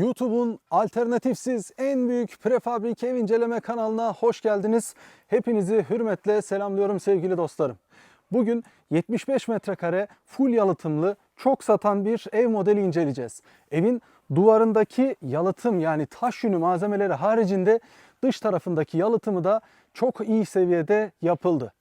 YouTube'un alternatifsiz en büyük prefabrik ev inceleme kanalına hoş geldiniz. Hepinizi hürmetle selamlıyorum sevgili dostlarım. Bugün 75 metrekare full yalıtımlı çok satan bir ev modeli inceleyeceğiz. Evin duvarındaki yalıtım yani taş yünü malzemeleri haricinde dış tarafındaki yalıtımı da çok iyi seviyede yapıldı.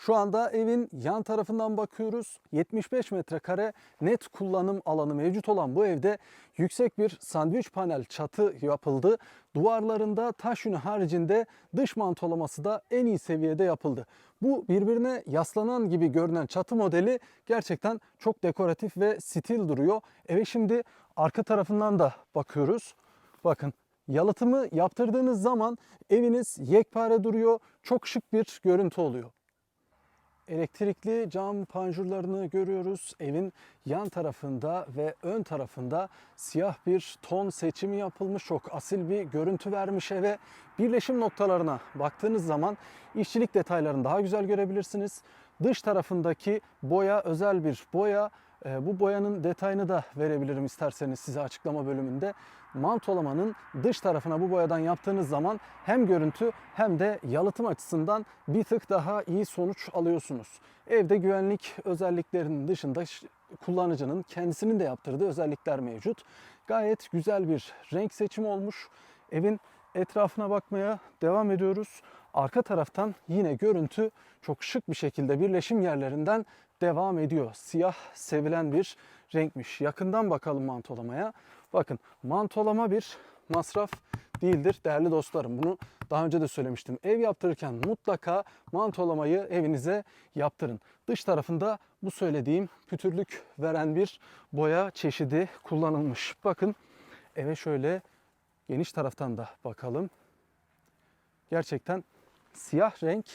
Şu anda evin yan tarafından bakıyoruz. 75 metrekare net kullanım alanı mevcut olan bu evde yüksek bir sandviç panel çatı yapıldı. Duvarlarında taş yünü haricinde dış mantolaması da en iyi seviyede yapıldı. Bu birbirine yaslanan gibi görünen çatı modeli gerçekten çok dekoratif ve stil duruyor. Eve şimdi arka tarafından da bakıyoruz. Bakın yalıtımı yaptırdığınız zaman eviniz yekpare duruyor. Çok şık bir görüntü oluyor. Elektrikli cam panjurlarını görüyoruz. Evin yan tarafında ve ön tarafında siyah bir ton seçimi yapılmış. Çok asil bir görüntü vermiş eve. Birleşim noktalarına baktığınız zaman işçilik detaylarını daha güzel görebilirsiniz. Dış tarafındaki boya özel bir boya. Ee, Bu boyanın detayını da verebilirim isterseniz size açıklama bölümünde. Mantolamanın dış tarafına bu boyadan yaptığınız zaman hem görüntü hem de yalıtım açısından bir tık daha iyi sonuç alıyorsunuz. Evde güvenlik özelliklerinin dışında kullanıcının kendisinin de yaptırdığı özellikler mevcut. Gayet güzel bir renk seçimi olmuş. Evin etrafına bakmaya devam ediyoruz. Arka taraftan yine görüntü çok şık bir şekilde birleşim yerlerinden devam ediyor. Siyah sevilen bir renkmiş. Yakından bakalım mantolamaya. Bakın mantolama bir masraf değildir değerli dostlarım. Bunu daha önce de söylemiştim. Ev yaptırırken mutlaka mantolamayı evinize yaptırın. Dış tarafında bu söylediğim pütürlük veren bir boya çeşidi kullanılmış. Bakın eve şöyle geniş taraftan da bakalım. Gerçekten siyah renk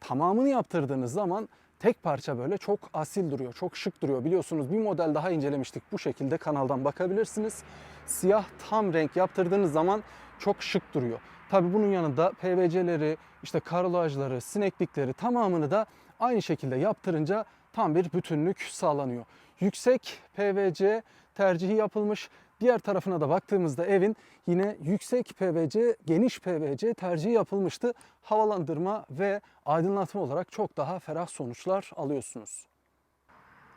tamamını yaptırdığınız zaman tek parça böyle çok asil duruyor, çok şık duruyor. Biliyorsunuz bir model daha incelemiştik. Bu şekilde kanaldan bakabilirsiniz. Siyah tam renk yaptırdığınız zaman çok şık duruyor. Tabi bunun yanında PVC'leri, işte karolajları, sineklikleri tamamını da aynı şekilde yaptırınca tam bir bütünlük sağlanıyor. Yüksek PVC tercihi yapılmış. Diğer tarafına da baktığımızda evin yine yüksek PVC, geniş PVC tercihi yapılmıştı. Havalandırma ve aydınlatma olarak çok daha ferah sonuçlar alıyorsunuz.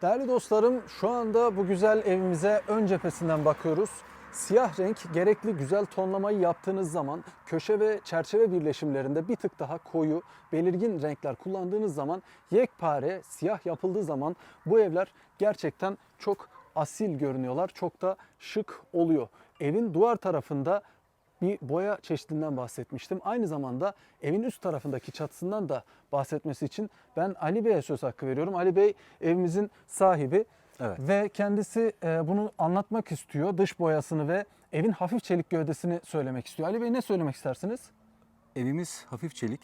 Değerli dostlarım şu anda bu güzel evimize ön cephesinden bakıyoruz. Siyah renk gerekli güzel tonlamayı yaptığınız zaman köşe ve çerçeve birleşimlerinde bir tık daha koyu, belirgin renkler kullandığınız zaman yekpare siyah yapıldığı zaman bu evler gerçekten çok asil görünüyorlar. Çok da şık oluyor. Evin duvar tarafında bir boya çeşidinden bahsetmiştim. Aynı zamanda evin üst tarafındaki çatısından da bahsetmesi için ben Ali Bey'e söz hakkı veriyorum. Ali Bey evimizin sahibi Evet. ve kendisi e, bunu anlatmak istiyor. Dış boyasını ve evin hafif çelik gövdesini söylemek istiyor. Ali Bey ne söylemek istersiniz? Evimiz hafif çelik.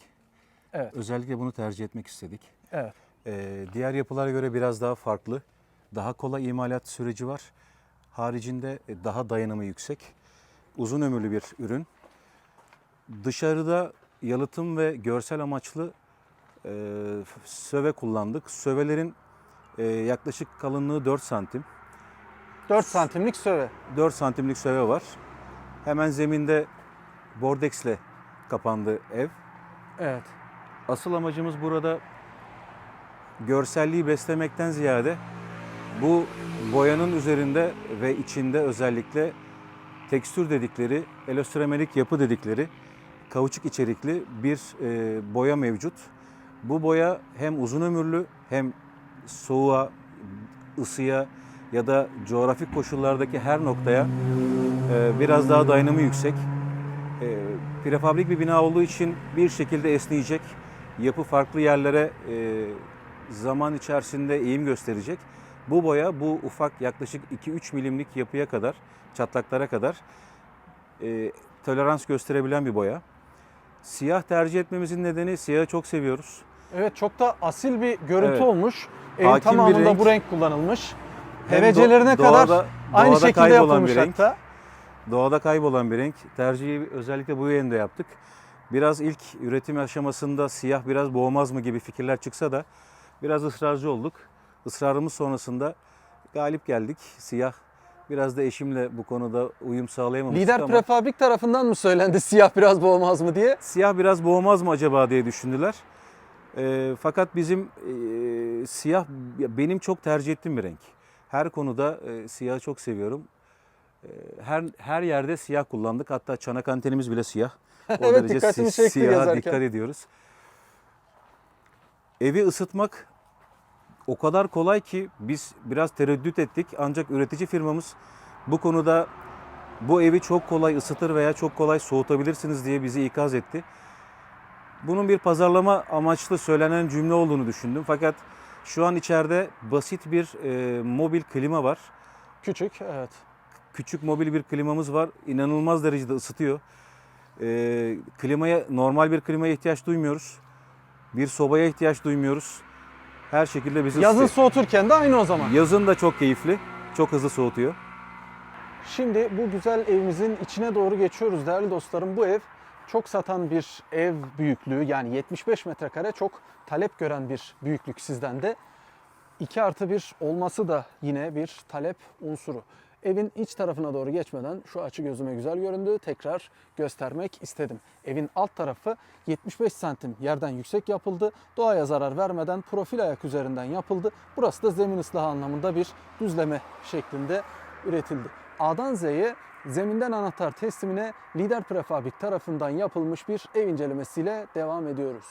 Evet. Özellikle bunu tercih etmek istedik. Evet. Ee, diğer yapılara göre biraz daha farklı. Daha kolay imalat süreci var. Haricinde e, daha dayanımı yüksek. Uzun ömürlü bir ürün. Dışarıda yalıtım ve görsel amaçlı e, söve kullandık. Sövelerin e, yaklaşık kalınlığı 4 santim. 4 santimlik söve. 4 santimlik söve var. Hemen zeminde bordexle kapandı ev. Evet. Asıl amacımız burada görselliği beslemekten ziyade bu boyanın üzerinde ve içinde özellikle tekstür dedikleri, elostromerik yapı dedikleri kauçuk içerikli bir e, boya mevcut. Bu boya hem uzun ömürlü hem soğuğa, ısıya ya da coğrafik koşullardaki her noktaya e, biraz daha dayanımı yüksek. E, prefabrik bir bina olduğu için bir şekilde esneyecek. Yapı farklı yerlere e, zaman içerisinde eğim gösterecek. Bu boya bu ufak yaklaşık 2-3 milimlik yapıya kadar, çatlaklara kadar e, tolerans gösterebilen bir boya. Siyah tercih etmemizin nedeni siyahı çok seviyoruz. Evet çok da asil bir görüntü Evet. olmuş. Evin Hakim bir tamamında renk. bu renk kullanılmış. Hem PVC'lerine do- kadar doğada- aynı doğada şekilde kaybolan yapılmış bir renk. hatta. Doğada kaybolan bir renk. Tercihi özellikle bu yönde yaptık. Biraz ilk üretim aşamasında siyah biraz boğmaz mı gibi fikirler çıksa da biraz ısrarcı olduk. Israrımız sonrasında galip geldik. Siyah Biraz da eşimle bu konuda uyum sağlayamamıştık Lider ama prefabrik tarafından mı söylendi siyah biraz boğmaz mı diye? siyah biraz boğmaz mı acaba diye düşündüler. Ee, fakat bizim e, siyah ya benim çok tercih ettiğim bir renk. Her konuda e, siyahı çok seviyorum. E, her her yerde siyah kullandık. Hatta çanak antenimiz bile siyah. O Evet, dikkatimi çekti siyaha yazarken. dikkat ediyoruz. Evi ısıtmak o kadar kolay ki biz biraz tereddüt ettik. Ancak üretici firmamız bu konuda bu evi çok kolay ısıtır veya çok kolay soğutabilirsiniz diye bizi ikaz etti. Bunun bir pazarlama amaçlı söylenen cümle olduğunu düşündüm. Fakat şu an içeride basit bir e, mobil klima var. Küçük evet. Küçük mobil bir klimamız var. İnanılmaz derecede ısıtıyor. E, klimaya normal bir klimaya ihtiyaç duymuyoruz. Bir sobaya ihtiyaç duymuyoruz. Her şekilde bizi Yazın ısıtıyor. soğuturken de aynı o zaman. Yazın da çok keyifli. Çok hızlı soğutuyor. Şimdi bu güzel evimizin içine doğru geçiyoruz değerli dostlarım. Bu ev çok satan bir ev büyüklüğü yani 75 metrekare çok talep gören bir büyüklük sizden de. 2 artı 1 olması da yine bir talep unsuru. Evin iç tarafına doğru geçmeden şu açı gözüme güzel göründü. Tekrar göstermek istedim. Evin alt tarafı 75 santim yerden yüksek yapıldı. Doğaya zarar vermeden profil ayak üzerinden yapıldı. Burası da zemin ıslahı anlamında bir düzleme şeklinde üretildi. A'dan Z'ye zeminden anahtar teslimine Lider Prefabrik tarafından yapılmış bir ev incelemesiyle devam ediyoruz.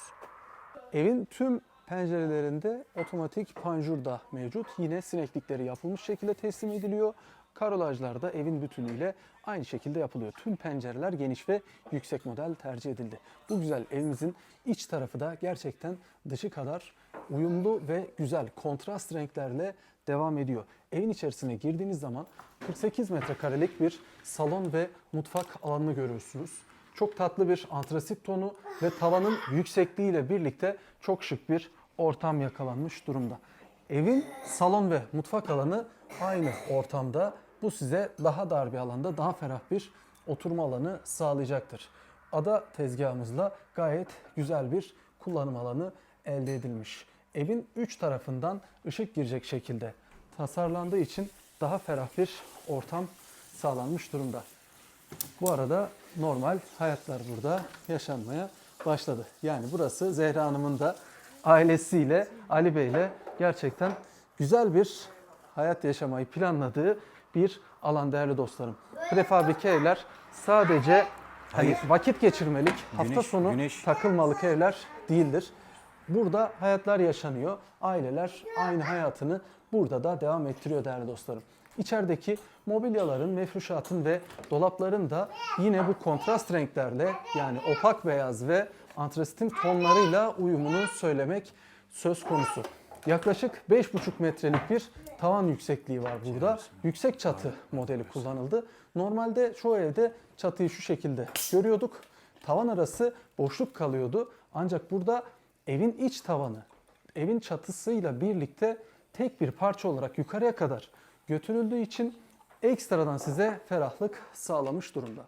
Evin tüm pencerelerinde otomatik panjur da mevcut. Yine sineklikleri yapılmış şekilde teslim ediliyor. Karolajlar da evin bütünüyle aynı şekilde yapılıyor. Tüm pencereler geniş ve yüksek model tercih edildi. Bu güzel evimizin iç tarafı da gerçekten dışı kadar uyumlu ve güzel kontrast renklerle devam ediyor. Evin içerisine girdiğiniz zaman 48 metrekarelik bir salon ve mutfak alanını görüyorsunuz. Çok tatlı bir antrasit tonu ve tavanın yüksekliğiyle birlikte çok şık bir ortam yakalanmış durumda. Evin salon ve mutfak alanı aynı ortamda. Bu size daha dar bir alanda daha ferah bir oturma alanı sağlayacaktır. Ada tezgahımızla gayet güzel bir kullanım alanı elde edilmiş. Evin üç tarafından ışık girecek şekilde tasarlandığı için daha ferah bir ortam sağlanmış durumda. Bu arada normal hayatlar burada yaşanmaya başladı. Yani burası Zehra Hanım'ın da ailesiyle, Ali Bey'le gerçekten güzel bir hayat yaşamayı planladığı bir alan değerli dostlarım. Prefabrike evler sadece hani Hayır. vakit geçirmelik, hafta Güneş- sonu güneş- takılmalık evler değildir. Burada hayatlar yaşanıyor. Aileler aynı hayatını burada da devam ettiriyor değerli dostlarım. İçerideki mobilyaların, mefruşatın ve dolapların da yine bu kontrast renklerle yani opak beyaz ve antrasitin tonlarıyla uyumunu söylemek söz konusu. Yaklaşık 5,5 metrelik bir tavan yüksekliği var burada. Yüksek çatı modeli kullanıldı. Normalde çoğu evde çatıyı şu şekilde görüyorduk. Tavan arası boşluk kalıyordu. Ancak burada evin iç tavanı, evin çatısıyla birlikte tek bir parça olarak yukarıya kadar götürüldüğü için ekstradan size ferahlık sağlamış durumda.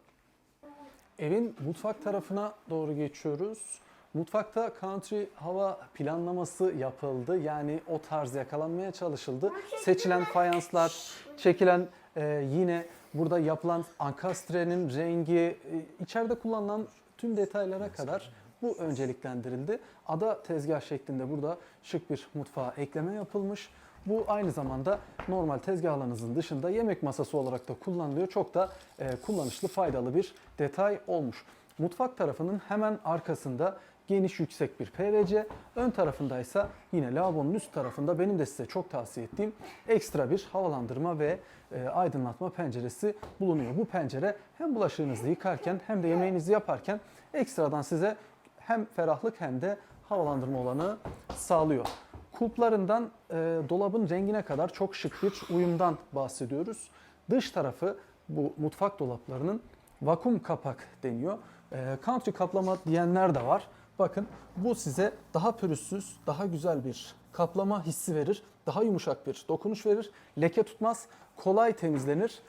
Evin mutfak tarafına doğru geçiyoruz. Mutfakta country hava planlaması yapıldı. Yani o tarz yakalanmaya çalışıldı. Seçilen fayanslar, çekilen e, yine burada yapılan ankastrenin rengi, e, içeride kullanılan tüm detaylara kadar bu önceliklendirildi. Ada tezgah şeklinde burada şık bir mutfağa ekleme yapılmış. Bu aynı zamanda normal tezgahlarınızın dışında yemek masası olarak da kullanılıyor. Çok da e, kullanışlı, faydalı bir detay olmuş. Mutfak tarafının hemen arkasında geniş yüksek bir PVC, ön tarafındaysa yine lavabonun üst tarafında benim de size çok tavsiye ettiğim ekstra bir havalandırma ve e, aydınlatma penceresi bulunuyor. Bu pencere hem bulaşığınızı yıkarken hem de yemeğinizi yaparken ekstradan size hem ferahlık hem de havalandırma olanı sağlıyor. Kulplarından e, dolabın rengine kadar çok şık bir uyumdan bahsediyoruz. Dış tarafı bu mutfak dolaplarının vakum kapak deniyor. E, country kaplama diyenler de var. Bakın bu size daha pürüzsüz, daha güzel bir kaplama hissi verir. Daha yumuşak bir dokunuş verir. Leke tutmaz, kolay temizlenir.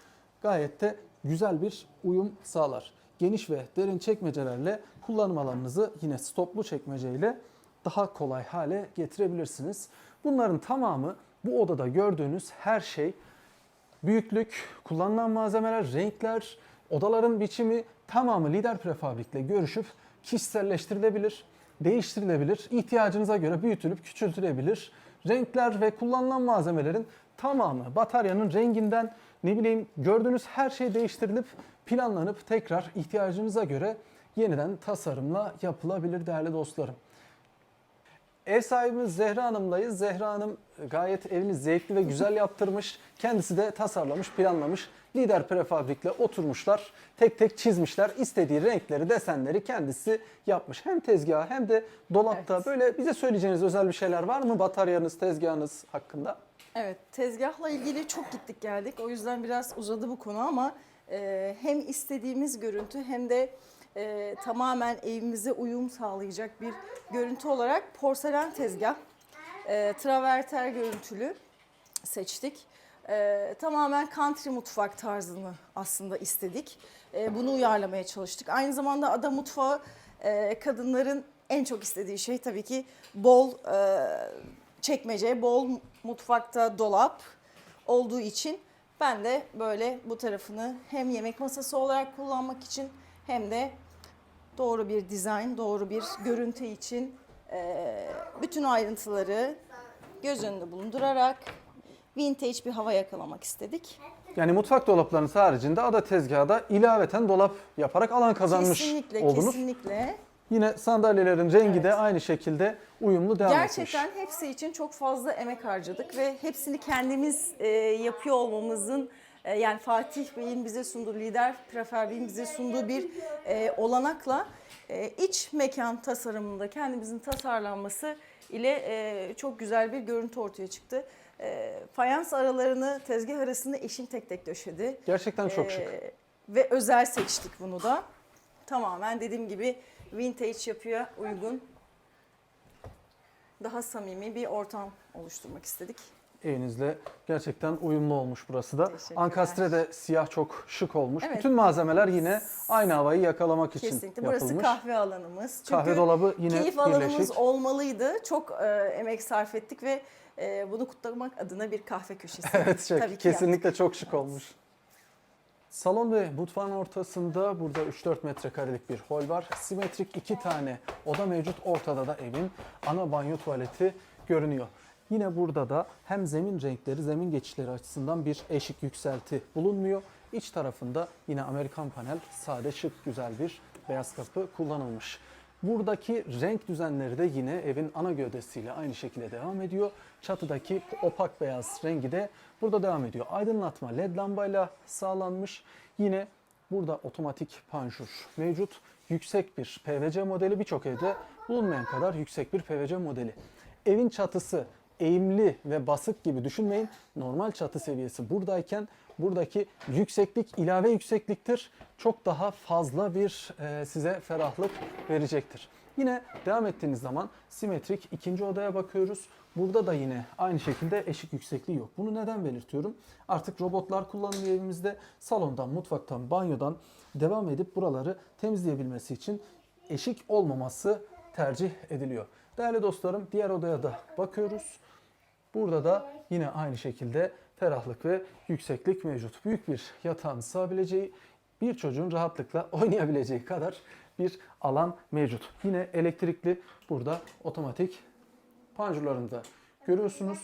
Gayet de güzel bir uyum sağlar. Geniş ve derin çekmecelerle kullanım alanınızı yine stoplu çekmeceyle daha kolay hale getirebilirsiniz. Bunların tamamı bu odada gördüğünüz her şey büyüklük, kullanılan malzemeler, renkler, odaların biçimi tamamı lider prefabrikle görüşüp kişiselleştirilebilir, değiştirilebilir, ihtiyacınıza göre büyütülüp küçültülebilir. Renkler ve kullanılan malzemelerin tamamı bataryanın renginden ne bileyim gördüğünüz her şey değiştirilip planlanıp tekrar ihtiyacınıza göre yeniden tasarımla yapılabilir değerli dostlarım. Ev sahibimiz Zehra Hanım'dayız. Zehra Hanım gayet evini zevkli ve güzel yaptırmış. Kendisi de tasarlamış, planlamış. Lider prefabrikle oturmuşlar. Tek tek çizmişler. İstediği renkleri, desenleri kendisi yapmış. Hem tezgahı hem de dolapta. Evet. Böyle bize söyleyeceğiniz özel bir şeyler var mı bataryanız, tezgahınız hakkında? Evet, tezgahla ilgili çok gittik geldik. O yüzden biraz uzadı bu konu ama e, hem istediğimiz görüntü hem de e, tamamen evimize uyum sağlayacak bir görüntü olarak porselen tezgah, e, traverter görüntülü seçtik. E, tamamen country mutfak tarzını aslında istedik. E, bunu uyarlamaya çalıştık. Aynı zamanda ada mutfağı e, kadınların en çok istediği şey tabii ki bol e, çekmece, bol mutfakta dolap olduğu için ben de böyle bu tarafını hem yemek masası olarak kullanmak için hem de doğru bir dizayn, doğru bir görüntü için e, bütün ayrıntıları göz önünde bulundurarak vintage bir hava yakalamak istedik. Yani mutfak dolaplarının haricinde ada tezgahı da ilaveten dolap yaparak alan kazanmış kesinlikle, oldunuz. kesinlikle. Yine sandalyelerin rengi de Evet. aynı şekilde uyumlu devam etmiş. Gerçekten hepsi için çok fazla emek harcadık ve hepsini kendimiz e, yapıyor olmamızın e, yani Fatih Bey'in bize sunduğu, lider Prefer Bey'in bize sunduğu bir e, olanakla e, iç mekan tasarımında kendimizin tasarlanması ile e, çok güzel bir görüntü ortaya çıktı. E, fayans aralarını tezgah arasında eşim tek tek döşedi. Gerçekten çok Ee, şık. Ve özel seçtik bunu da. Tamamen dediğim gibi vintage yapıya uygun daha samimi bir ortam oluşturmak istedik. Evinizle gerçekten uyumlu olmuş burası da. Teşekkürler. Ankastre de siyah çok şık olmuş. Evet. Bütün malzemeler yine aynı havayı yakalamak için Kesinlikle. yapılmış. Burası kahve alanımız. Çünkü Kahve dolabı yine keyif alanımız birleşik. olmalıydı. Çok e, emek sarf ettik ve e, bunu kutlamak adına bir kahve köşesi. Evet çok, Tabii ki kesinlikle çok şık olmuş. Salon ve mutfağın ortasında burada 3-4 metrekarelik bir hol var. Simetrik iki tane oda mevcut. Ortada da evin ana banyo tuvaleti görünüyor. Yine burada da hem zemin renkleri, zemin geçişleri açısından bir eşik yükselti bulunmuyor. İç tarafında yine Amerikan panel, sade şık güzel bir beyaz kapı kullanılmış. Buradaki renk düzenleri de yine evin ana gövdesiyle aynı şekilde devam ediyor. Çatıdaki opak beyaz rengi de burada devam ediyor. Aydınlatma led lambayla sağlanmış. Yine burada otomatik panjur mevcut. Yüksek bir PVC modeli birçok evde bulunmayan kadar yüksek bir PVC modeli. Evin çatısı eğimli ve basık gibi düşünmeyin. Normal çatı seviyesi buradayken buradaki yükseklik ilave yüksekliktir. Çok daha fazla bir e, size ferahlık verecektir. Yine devam ettiğiniz zaman simetrik ikinci odaya bakıyoruz. Burada da yine aynı şekilde eşik yüksekliği yok. Bunu neden belirtiyorum? Artık robotlar kullanılıyor evimizde. Salondan, mutfaktan, banyodan devam edip buraları temizleyebilmesi için eşik olmaması tercih ediliyor. Değerli dostlarım diğer odaya da bakıyoruz. Burada da yine aynı şekilde ferahlık ve yükseklik mevcut. Büyük bir yatağın sığabileceği, bir çocuğun rahatlıkla oynayabileceği kadar bir alan mevcut. Yine elektrikli burada otomatik panjurlarını da görüyorsunuz.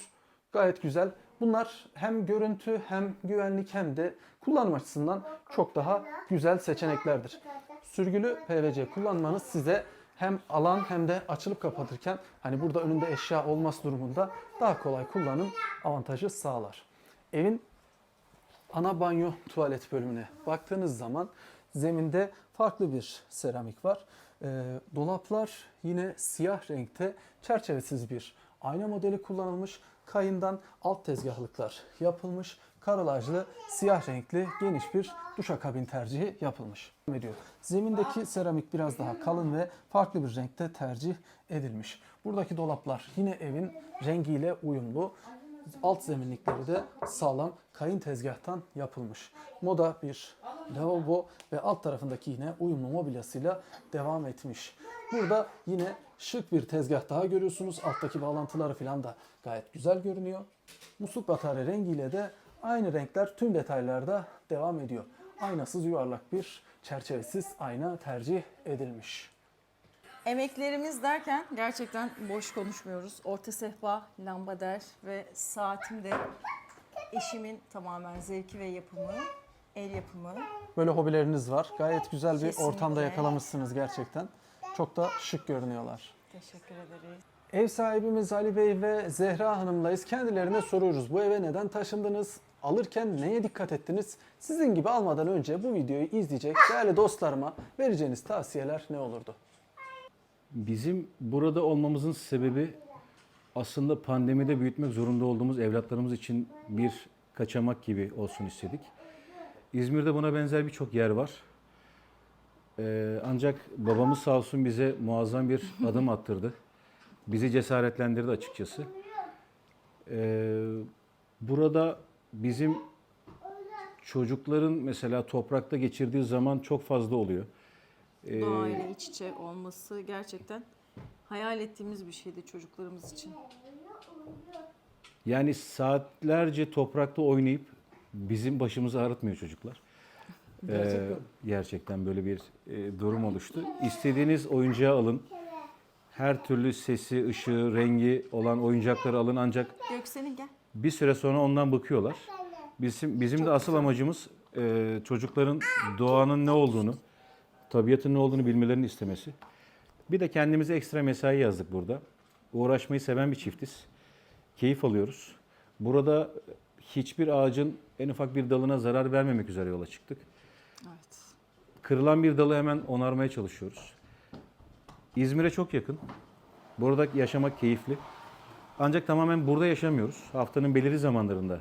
Gayet güzel. Bunlar hem görüntü hem güvenlik hem de kullanım açısından çok daha güzel seçeneklerdir. Sürgülü PVC kullanmanız size hem alan hem de açılıp kapatırken hani burada önünde eşya olması durumunda daha kolay kullanım avantajı sağlar. Evin ana banyo tuvalet bölümüne baktığınız zaman zeminde farklı bir seramik var. Ee, dolaplar yine siyah renkte çerçevesiz bir ayna modeli kullanılmış. Kayından alt tezgahlıklar yapılmış. Karolajlı siyah renkli geniş bir duşakabin tercihi yapılmış. Ediyor. Zemindeki seramik biraz daha kalın ve farklı bir renkte tercih edilmiş. Buradaki dolaplar yine evin rengiyle uyumlu. Alt zeminlikleri de sağlam kayın tezgahtan yapılmış. Moda bir lavabo ve alt tarafındaki yine uyumlu mobilyasıyla devam etmiş. Burada yine şık bir tezgah daha görüyorsunuz. Alttaki bağlantıları falan da gayet güzel görünüyor. Musluk batarya rengiyle de Aynı renkler tüm detaylarda devam ediyor. Aynasız yuvarlak bir çerçevesiz ayna tercih edilmiş. Emeklerimiz derken gerçekten boş konuşmuyoruz. Orta sehpa, lambader ve saatim de eşimin tamamen zevki ve yapımı, el yapımı. Böyle hobileriniz var. Gayet güzel bir Kesinlikle. ortamda yakalamışsınız gerçekten. Çok da şık görünüyorlar. Teşekkür ederiz. Ev sahibimiz Ali Bey ve Zehra Hanım'layız. Kendilerine soruyoruz. Bu eve neden taşındınız? Alırken neye dikkat ettiniz? Sizin gibi almadan önce bu videoyu izleyecek değerli dostlarıma vereceğiniz tavsiyeler ne olurdu? Bizim burada olmamızın sebebi aslında pandemide büyütmek zorunda olduğumuz evlatlarımız için bir kaçamak gibi olsun istedik. İzmir'de buna benzer birçok yer var. Ee, ancak babamız sağ olsun bize muazzam bir adım attırdı. Bizi cesaretlendirdi açıkçası. Ee, burada bizim çocukların mesela toprakta geçirdiği zaman çok fazla oluyor. Ee, Doğayla iç içe olması gerçekten hayal ettiğimiz bir şeydi çocuklarımız için. Yani saatlerce toprakta oynayıp bizim başımızı ağrıtmıyor çocuklar. Ee, gerçekten böyle bir e, durum oluştu. İstediğiniz oyuncağı alın. Her türlü sesi, ışığı, rengi olan oyuncakları alın ancak Göksel'in gel. bir süre sonra ondan bakıyorlar. Bizim bizim de asıl amacımız e, çocukların doğanın ne olduğunu, tabiatın ne olduğunu bilmelerini istemesi. Bir de kendimize ekstra mesai yazdık burada. Uğraşmayı seven bir çiftiz. Keyif alıyoruz. Burada hiçbir ağacın en ufak bir dalına zarar vermemek üzere yola çıktık. Evet. Kırılan bir dalı hemen onarmaya çalışıyoruz. İzmir'e çok yakın. Burada yaşamak keyifli. Ancak tamamen burada yaşamıyoruz. Haftanın belirli zamanlarında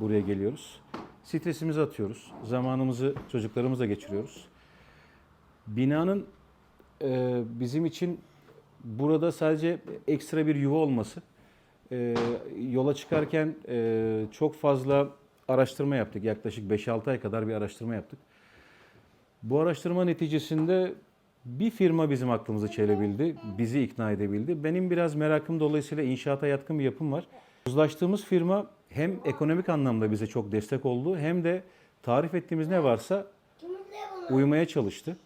buraya geliyoruz. Stresimizi atıyoruz. Zamanımızı çocuklarımızla geçiriyoruz. Binanın e, bizim için burada sadece ekstra bir yuva olması. E, yola çıkarken e, çok fazla araştırma yaptık. Yaklaşık 5-6 ay kadar bir araştırma yaptık. Bu araştırma neticesinde bir firma bizim aklımızı çelebildi, bizi ikna edebildi. Benim biraz merakım dolayısıyla inşaata yatkın bir yapım var. Uzlaştığımız firma hem ekonomik anlamda bize çok destek oldu hem de tarif ettiğimiz ne varsa uymaya çalıştı.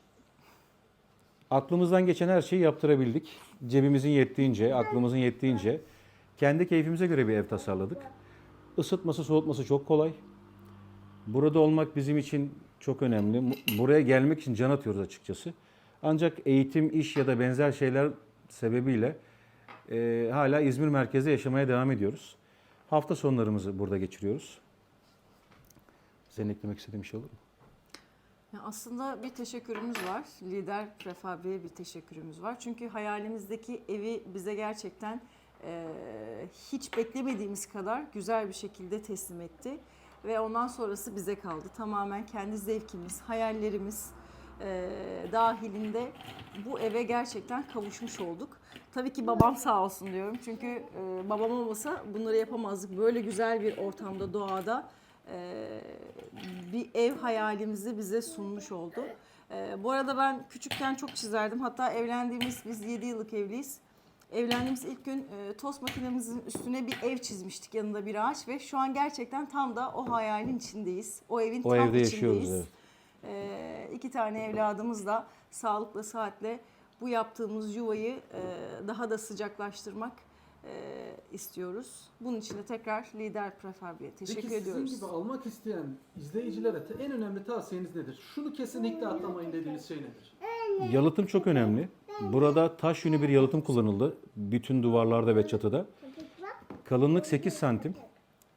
Aklımızdan geçen her şeyi yaptırabildik. Cebimizin yettiğince, aklımızın yettiğince kendi keyfimize göre bir ev tasarladık. Isıtması, soğutması çok kolay. Burada olmak bizim için çok önemli. Buraya gelmek için can atıyoruz açıkçası. Ancak eğitim, iş ya da benzer şeyler sebebiyle e, hala İzmir merkezde yaşamaya devam ediyoruz. Hafta sonlarımızı burada geçiriyoruz. Senin eklemek istediğin şey olur mu? Ya aslında bir teşekkürümüz var. Lider Prefabri'ye bir teşekkürümüz var. Çünkü hayalimizdeki evi bize gerçekten e, hiç beklemediğimiz kadar güzel bir şekilde teslim etti. Ve ondan sonrası bize kaldı. Tamamen kendi zevkimiz, hayallerimiz e, dahilinde bu eve gerçekten kavuşmuş olduk. Tabii ki babam sağ olsun diyorum. Çünkü e, babam olmasa bunları yapamazdık. Böyle güzel bir ortamda, doğada e, bir ev hayalimizi bize sunmuş oldu. Ee, bu arada ben küçükken çok çizerdim. Hatta evlendiğimiz, biz 7 yıllık evliyiz. Evlendiğimiz ilk gün e, tost makinemizin üstüne bir ev çizmiştik yanında bir ağaç ve şu an gerçekten tam da o hayalin içindeyiz. O evin O tam evde içindeyiz. yaşıyoruz. Evet. Ee, iki tane evladımız da sağlıklı saatle bu yaptığımız yuvayı e, daha da sıcaklaştırmak e, istiyoruz. Bunun için de tekrar Lider Prefabri'ye teşekkür Peki ediyoruz. sizin gibi almak isteyen izleyicilere te- en önemli tavsiyeniz nedir? Şunu kesinlikle atlamayın dediğiniz şey nedir? Yalıtım çok önemli. Burada taş yünü bir yalıtım kullanıldı. Bütün duvarlarda ve çatıda. Kalınlık 8 santim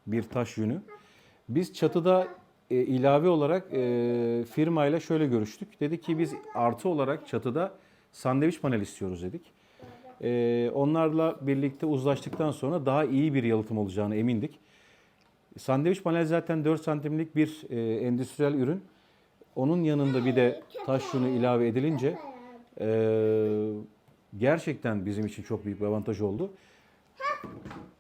bir taş yünü. Biz çatıda e, ilave olarak e, firmayla şöyle görüştük. Dedi ki biz artı olarak çatıda sandviç panel istiyoruz dedik. E, onlarla birlikte uzlaştıktan sonra daha iyi bir yalıtım olacağını emindik. Sandviç panel zaten 4 santimlik bir e, endüstriyel ürün. Onun yanında bir de taş yünü ilave edilince e, gerçekten bizim için çok büyük bir avantaj oldu.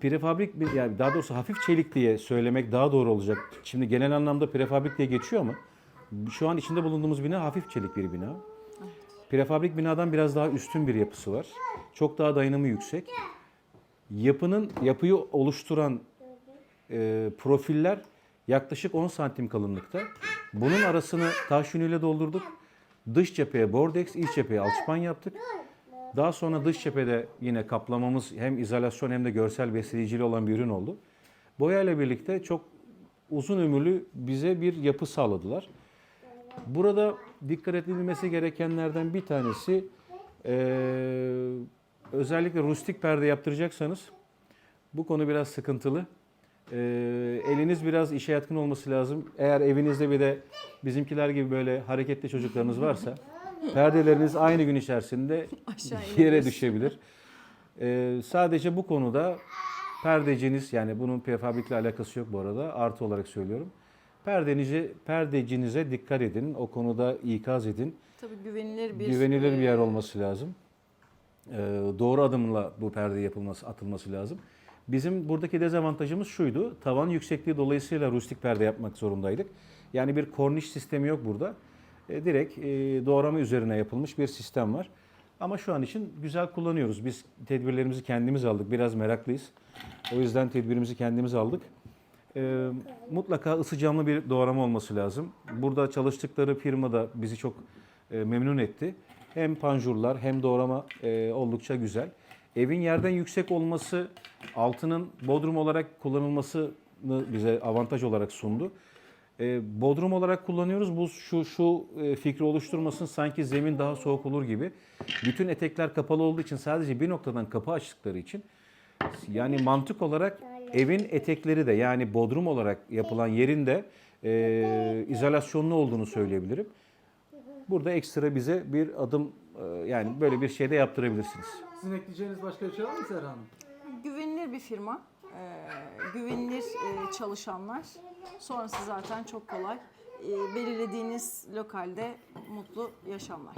Prefabrik bir yani daha doğrusu hafif çelik diye söylemek daha doğru olacak. Şimdi genel anlamda prefabrik diye geçiyor ama şu an içinde bulunduğumuz bina hafif çelik bir bina. Prefabrik binadan biraz daha üstün bir yapısı var. Çok daha dayanımı yüksek. Yapının yapıyı oluşturan e, profiller Yaklaşık 10 santim kalınlıkta. Bunun arasını taş yünüyle doldurduk. Dış cepheye bordex, iç cepheye alçıpan yaptık. Daha sonra dış cephede yine kaplamamız hem izolasyon hem de görsel besleyicili olan bir ürün oldu. Boyayla birlikte çok uzun ömürlü bize bir yapı sağladılar. Burada dikkat edilmesi gerekenlerden bir tanesi eee, özellikle rustik perde yaptıracaksanız bu konu biraz sıkıntılı. Eee, eliniz biraz işe yatkın olması lazım. Eğer evinizde bir de bizimkiler gibi böyle hareketli çocuklarınız varsa perdeleriniz aynı gün içerisinde yere düşebilir. Eee, sadece bu konuda perdeciniz yani bunun prefabrikle alakası yok bu arada artı olarak söylüyorum. Perdenizi, perdecinize dikkat edin. O konuda ikaz edin. Tabii güvenilir bir Güvenilir bir yer e, olması lazım. Ee, doğru adımla bu perde yapılması, atılması lazım. Bizim buradaki dezavantajımız şuydu. Tavan yüksekliği dolayısıyla rustik perde yapmak zorundaydık. Yani bir korniş sistemi yok burada. E, direkt e, doğrama üzerine yapılmış bir sistem var. Ama şu an için güzel kullanıyoruz. Biz tedbirlerimizi kendimiz aldık. Biraz meraklıyız. O yüzden tedbirimizi kendimiz aldık. E, mutlaka ısı camlı bir doğrama olması lazım. Burada çalıştıkları firma da bizi çok e, memnun etti. Hem panjurlar hem doğrama e, oldukça güzel. Evin yerden yüksek olması, altının bodrum olarak kullanılmasını bize avantaj olarak sundu. E, bodrum olarak kullanıyoruz. Bu şu şu e, fikri oluşturmasın sanki zemin daha soğuk olur gibi. Bütün etekler kapalı olduğu için sadece bir noktadan kapı açtıkları için yani mantık olarak evin etekleri de yani bodrum olarak yapılan yerin de e, izolasyonlu olduğunu söyleyebilirim. Burada ekstra bize bir adım e, yani böyle bir şey de yaptırabilirsiniz. Sizin ekleyeceğiniz başka bir şey var mı Serhan Hanım? güvenilir bir firma, e, güvenilir e, çalışanlar. Sonrası zaten çok kolay. E, belirlediğiniz lokalde mutlu yaşamlar.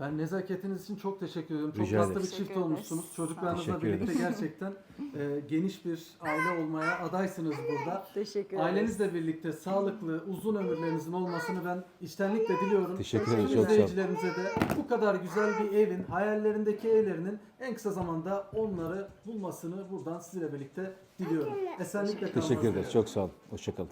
Ben nezaketiniz için çok teşekkür ediyorum. Çok Rica bir çift Teşekkür olmuşsunuz. Çocuklarınızla Teşekkür birlikte gerçekten e, geniş bir aile olmaya adaysınız burada. Teşekkür ederiz. Ailenizle birlikte sağlıklı, uzun ömürlerinizin olmasını ben içtenlikle diliyorum. Teşekkür ederim, Tüm çok sağ olun. izleyicilerimize de bu kadar güzel bir evin, hayallerindeki evlerinin en kısa zamanda onları bulmasını buradan sizinle birlikte diliyorum. Esenlikle kalmanızı Teşekkür ederiz. Çok sağ olun. Hoşçakalın.